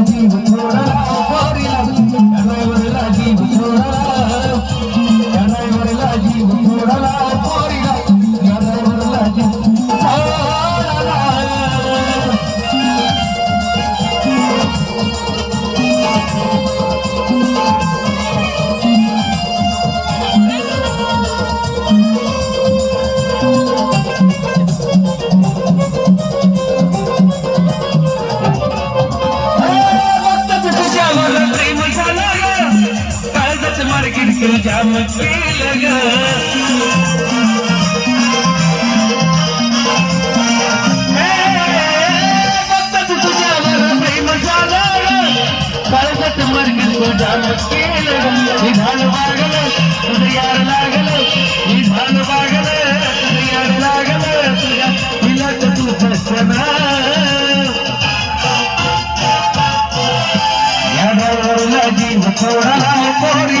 দিন তোরা से चमके लगा पर्वत मर्ग को चमके लगा निधान पागल यार लागल निधान पागल यार लागल तुझा तिलक तू फसना यार लगी थोड़ा मोरी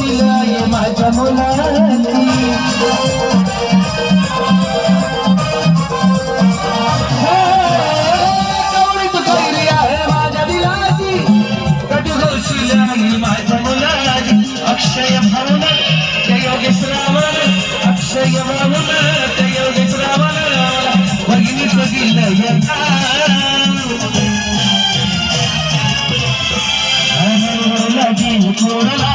शिलाई माझ्या मुलाची. अक्षय भावना योगेश रावण. अक्षय भावना योगेश रावण. भगिनीचं दिलं यथा थोडला